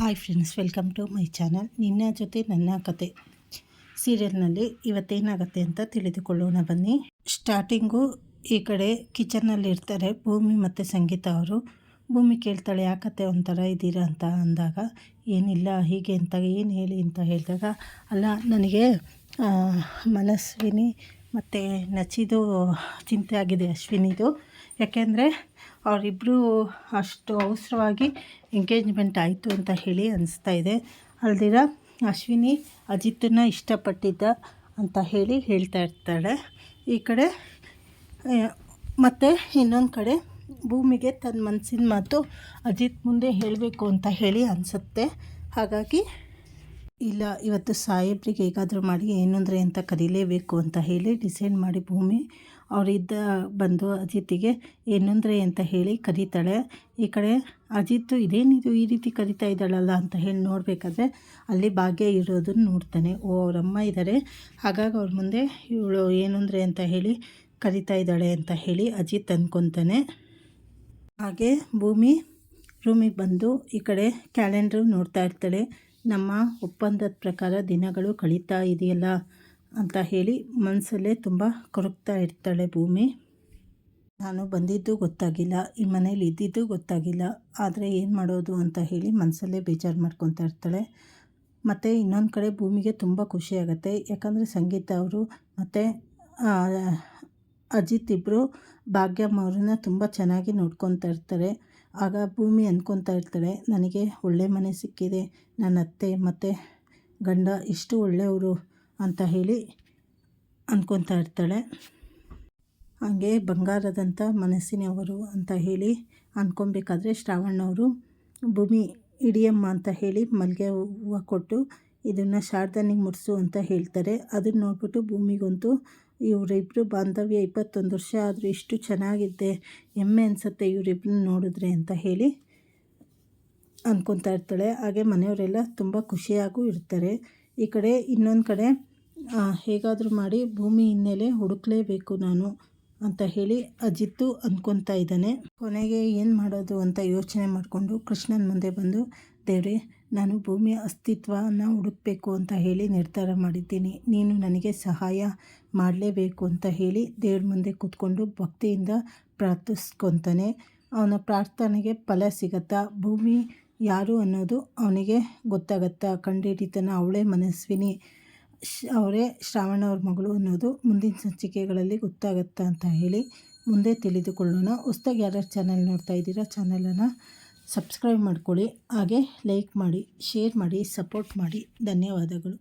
Hi friends, welcome to my channel. ನಿನ್ನ ಜೊತೆ ನನ್ನ ಕತೆ. ಸೀರಿಯಲ್ನಲ್ಲಿ ಇವತ್ತೇನಾಗುತ್ತೆ ಅಂತ ತಿಳಿದುಕೊಳ್ಳೋಣ ಬನ್ನಿ. ಸ್ಟಾರ್ಟಿಂಗು ಈ ಕಡೆ ಕಿಚನ್ನಲ್ಲಿ ಇರ್ತಾರೆ ಭೂಮಿ ಮತ್ತು ಸಂಗೀತ ಅವರು. ಭೂಮಿ ಕೇಳ್ತಾಳೆ ಯಾಕತ್ತೆ ಒಂಥರ ಇದ್ದೀರಾ? ಅಂತ ಅಂದಾಗ, ಏನಿಲ್ಲ, ಹೀಗೆ ಅಂತ, ಏನು ಹೇಳಿ? ಅಂತ ಹೇಳಿದಾಗ, ಅಲ್ಲ, ನನಗೆ ಮನಸ್ವಿನಿ ಮತ್ತು ನಚಿದು ಚಿಂತೆ ಆಗಿದೆ, ಅಶ್ವಿನಿದು. ಯಾಕೆಂದರೆ ಅವರಿಬ್ಬರು ಅಷ್ಟು ಅವಸರವಾಗಿ ಎಂಗೇಜ್ಮೆಂಟ್ ಆಯಿತು ಅಂತ ಹೇಳಿ ಅನಿಸ್ತಾ ಇದೆ. ಅಲ್ದಿರ ಅಶ್ವಿನಿ ಅಜಿತನ್ನ ಇಷ್ಟಪಟ್ಟಿದ್ದ ಅಂತ ಹೇಳಿ ಹೇಳ್ತಾ ಇರ್ತಾಳೆ. ಈ ಕಡೆ ಮತ್ತು ಇನ್ನೊಂದು ಕಡೆ ಭೂಮಿಗೆ ತನ್ನ ಮನಸ್ಸಿನ ಮಾತು ಅಜಿತ್ ಮುಂದೆ ಹೇಳಬೇಕು ಅಂತ ಹೇಳಿ ಅನಿಸುತ್ತೆ. ಹಾಗಾಗಿ ಇಲ್ಲ, ಇವತ್ತು ಸಾಹೇಬ್ರಿಗೆ ಹೇಗಾದರೂ ಮಾಡಿ ಏನಂದರೆ ಅಂತ ಕರೀಲೇಬೇಕು ಅಂತ ಹೇಳಿ ಡಿಸೈಡ್ ಮಾಡಿ ಭೂಮಿ ಅವರಿದ್ದ ಬಂದು ಅಜಿತಿಗೆ ಏನಂದರೆ ಅಂತ ಹೇಳಿ ಕರೀತಾಳೆ. ಈ ಕಡೆ ಅಜಿತ್ ಇದೇನಿದು ಈ ರೀತಿ ಕರಿತಾ ಇದ್ದಾಳಲ್ಲ ಅಂತ ಹೇಳಿ ನೋಡಬೇಕಾದ್ರೆ ಅಲ್ಲಿ ಭಾಗ್ಯ ಇರೋದನ್ನು ನೋಡ್ತಾನೆ. ಓ, ಅವರಮ್ಮ ಇದ್ದಾರೆ ಹಾಗಾಗಿ ಅವ್ರ ಮುಂದೆ ಇವಳು ಏನಂದರೆ ಅಂತ ಹೇಳಿ ಕರಿತಾ ಇದ್ದಾಳೆ ಅಂತ ಹೇಳಿ ಅಜಿತ್ ಅಂದ್ಕೊತಾನೆ ಹಾಗೆ ಭೂಮಿ ರೂಮಿಗೆ ಬಂದು ಈ ಕಡೆ ಕ್ಯಾಲೆಂಡ್ರು ನೋಡ್ತಾ ಇರ್ತಾಳೆ. ನಮ್ಮ ಒಪ್ಪಂದದ ಪ್ರಕಾರ ದಿನಗಳು ಕಳೀತಾ ಇದೆಯಲ್ಲ ಅಂತ ಹೇಳಿ ಮನಸ್ಸಲ್ಲೇ ತುಂಬ ಕೊರಗ್ತಾ ಇರ್ತಾಳೆ ಭೂಮಿ. ನಾನು ಬಂದಿದ್ದು ಗೊತ್ತಾಗಿಲ್ಲ, ಈ ಮನೇಲಿ ಇದ್ದಿದ್ದು ಗೊತ್ತಾಗಿಲ್ಲ, ಆದರೆ ಏನು ಮಾಡೋದು ಅಂತ ಹೇಳಿ ಮನಸ್ಸಲ್ಲೇ ಬೇಜಾರು ಮಾಡ್ಕೊತಾ ಇರ್ತಾಳೆ. ಮತ್ತು ಇನ್ನೊಂದು ಕಡೆ ಭೂಮಿಗೆ ತುಂಬ ಖುಷಿಯಾಗತ್ತೆ ಯಾಕಂದರೆ ಸಂಗೀತ ಅವರು ಮತ್ತು ಅಜಿತ್ ಇಬ್ಬರು ಭಾಗ್ಯಮ್ಮ ಅವ್ರನ್ನ ತುಂಬ ಚೆನ್ನಾಗಿ ನೋಡ್ಕೊತಾ ಇರ್ತಾರೆ. ಆಗ ಭೂಮಿ ಅಂದ್ಕೊತಾ ಇರ್ತಾಳೆ. ನನಗೆ ಒಳ್ಳೆ ಮನೆ ಸಿಕ್ಕಿದೆ. ನನ್ನ ಅತ್ತೆ ಮತ್ತು ಗಂಡ ಇಷ್ಟು ಒಳ್ಳೆಯವರು ಅಂತ ಹೇಳಿ ಅಂದ್ಕೊತಾ ಇರ್ತಾಳೆ. ಹಾಗೆ ಬಂಗಾರದಂಥ ಮನಸ್ಸಿನವರು ಅಂತ ಹೇಳಿ ಅಂದ್ಕೊಬೇಕಾದ್ರೆ ಶ್ರಾವಣ್ಣವರು ಭೂಮಿ ಇಡಿಯಮ್ಮ ಅಂತ ಹೇಳಿ ಮಲ್ಲಿಗೆ ಹೂವು ಕೊಟ್ಟು ಇದನ್ನು ಶಾರದನಿಗೆ ಮುಡಿಸು ಅಂತ ಹೇಳ್ತಾರೆ. ಅದನ್ನು ನೋಡ್ಬಿಟ್ಟು ಭೂಮಿಗಂತೂ ಇವರಿಬ್ಬರು ಬಾಂಧವ್ಯ ಇಪ್ಪತ್ತೊಂದು ವರ್ಷ ಆದರೂ ಇಷ್ಟು ಚೆನ್ನಾಗಿದ್ದೆ ಹೆಮ್ಮೆ ಅನಿಸುತ್ತೆ ಇವರಿಬ್ಬರನ್ನ ನೋಡಿದ್ರೆ ಅಂತ ಹೇಳಿ ಅಂದ್ಕೊತಾ ಇರ್ತಾಳೆ. ಹಾಗೆ ಮನೆಯವರೆಲ್ಲ ತುಂಬ ಖುಷಿಯಾಗೂ ಇರ್ತಾರೆ. ಈ ಕಡೆ ಇನ್ನೊಂದು ಕಡೆ ಹೇಗಾದರೂ ಮಾಡಿ ಭೂಮಿ ಹಿನ್ನೆಲೆ ಹುಡುಕಲೇಬೇಕು ನಾನು ಅಂತ ಹೇಳಿ ಅಜಿತ್ತು ಅಂದ್ಕೊತಾ ಇದ್ದಾನೆ. ಕೊನೆಗೆ ಏನು ಮಾಡೋದು ಅಂತ ಯೋಚನೆ ಮಾಡಿಕೊಂಡು ಕೃಷ್ಣನ ಮುಂದೆ ಬಂದು, ದೇವ್ರೆ ನಾನು ಭೂಮಿಯ ಅಸ್ತಿತ್ವನ ಹುಡುಕಬೇಕು ಅಂತ ಹೇಳಿ ನಿರ್ಧಾರ ಮಾಡಿದ್ದೀನಿ. ನೀನು ನನಗೆ ಸಹಾಯ ಮಾಡಲೇಬೇಕು ಅಂತ ಹೇಳಿ ದೇವ್ರ ಮುಂದೆ ಕೂತ್ಕೊಂಡು ಭಕ್ತಿಯಿಂದ ಪ್ರಾರ್ಥಿಸ್ಕೊತಾನೆ. ಅವನ ಪ್ರಾರ್ಥನೆಗೆ ಫಲ ಸಿಗತ್ತಾ? ಭೂಮಿ ಯಾರು ಅನ್ನೋದು ಅವನಿಗೆ ಗೊತ್ತಾಗತ್ತಾ? ಕಂಡಿಡಿತನ ಅವಳೇ ಮನಸ್ವಿನಿ. ಅವರೇ ಶ್ರಾವಣ ಅವ್ರ ಮಗಳು ಅನ್ನೋದು ಮುಂದಿನ ಸಂಚಿಕೆಗಳಲ್ಲಿ ಗೊತ್ತಾಗತ್ತಾ ಅಂತ ಹೇಳಿ ಮುಂದೆ ತಿಳಿದುಕೊಳ್ಳೋಣ. ಹೊಸ್ದಾಗಿ ಯಾರ್ಯಾರು ಚಾನಲ್ ನೋಡ್ತಾ ಇದ್ದೀರಾ? ಚಾನಲನ್ನು ಸಬ್ಸ್ಕ್ರೈಬ್ ಮಾಡ್ಕೊಳ್ಳಿ ಹಾಗೆ ಲೈಕ್ ಮಾಡಿ ಶೇರ್ ಮಾಡಿ ಸಪೋರ್ಟ್ ಮಾಡಿ. ಧನ್ಯವಾದಗಳು.